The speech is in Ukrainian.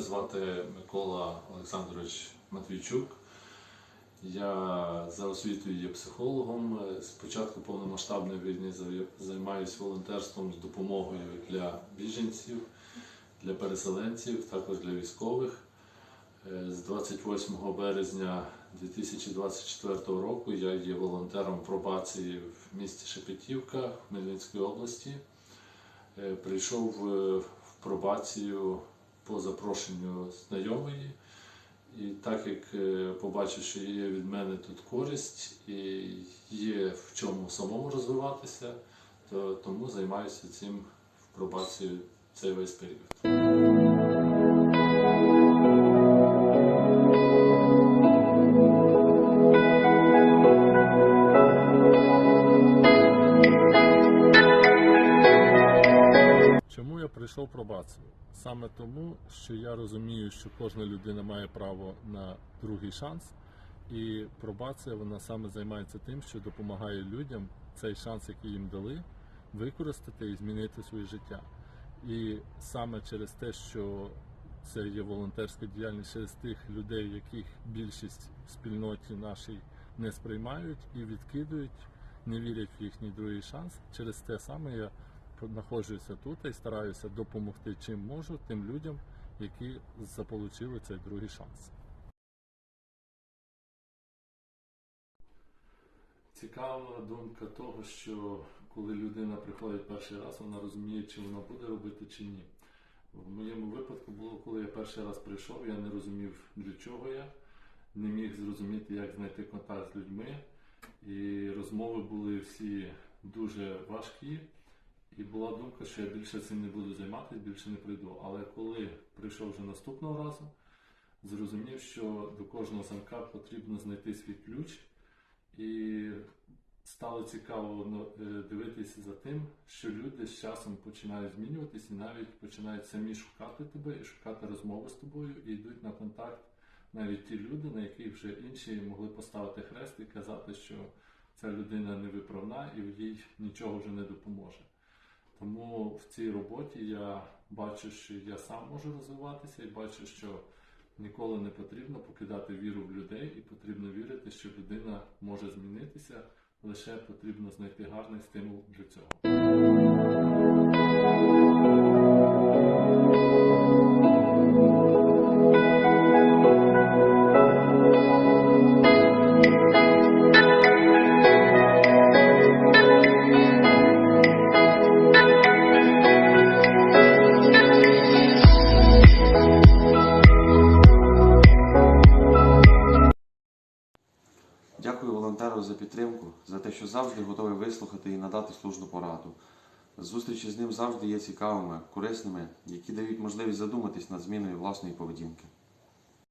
звати Микола Олександрович Матвійчук. Я за освітою є психологом. З початку повномасштабної війни займаюся волонтерством з допомогою для біженців, для переселенців, також для військових. Е, З 28 березня 2024 року я є волонтером пробації в місті Шепетівка Хмельницької області. Е, Прийшов е, в пробацію по запрошенню знайомої. І так як е, побачив, що є від мене тут користь і є в чому самому розвиватися, то тому займаюся цим в пробацію цей весь період. Чому я прийшов пробацію? Саме тому, що я розумію, що кожна людина має право на другий шанс, і пробація вона саме займається тим, що допомагає людям цей шанс, який їм дали, використати і змінити своє життя. І саме через те, що це є волонтерська діяльність через тих людей, яких більшість в спільноті нашій не сприймають і відкидують, не вірять в їхній другий шанс. Через те саме я знаходжуся тут і стараюся допомогти чим можу тим людям, які заполучили цей другий шанс. Цікава думка того, що коли людина приходить перший раз, вона розуміє, чи вона буде робити чи ні. В моєму випадку було, коли я перший раз прийшов, я не розумів, для чого я, не міг зрозуміти, як знайти контакт з людьми. І розмови були всі дуже важкі. І була думка, що я більше цим не буду займатися, більше не прийду. Але коли прийшов вже наступного разу, зрозумів, що до кожного замка потрібно знайти свій ключ. І стало цікаво ну, е, дивитися за тим, що люди з часом починають змінюватися і навіть починають самі шукати тебе і шукати розмови з тобою, і йдуть на контакт навіть ті люди, на яких вже інші могли поставити хрест і казати, що ця людина невиправна і їй нічого вже не допоможе. Тому в цій роботі я бачу, що я сам можу розвиватися, і бачу, що ніколи не потрібно покидати віру в людей, і потрібно вірити, що людина може змінитися, лише потрібно знайти гарний стимул для цього. Дякую волонтеру за підтримку, за те, що завжди готовий вислухати і надати служну пораду. Зустрічі з ним завжди є цікавими, корисними, які дають можливість задуматись над зміною власної поведінки.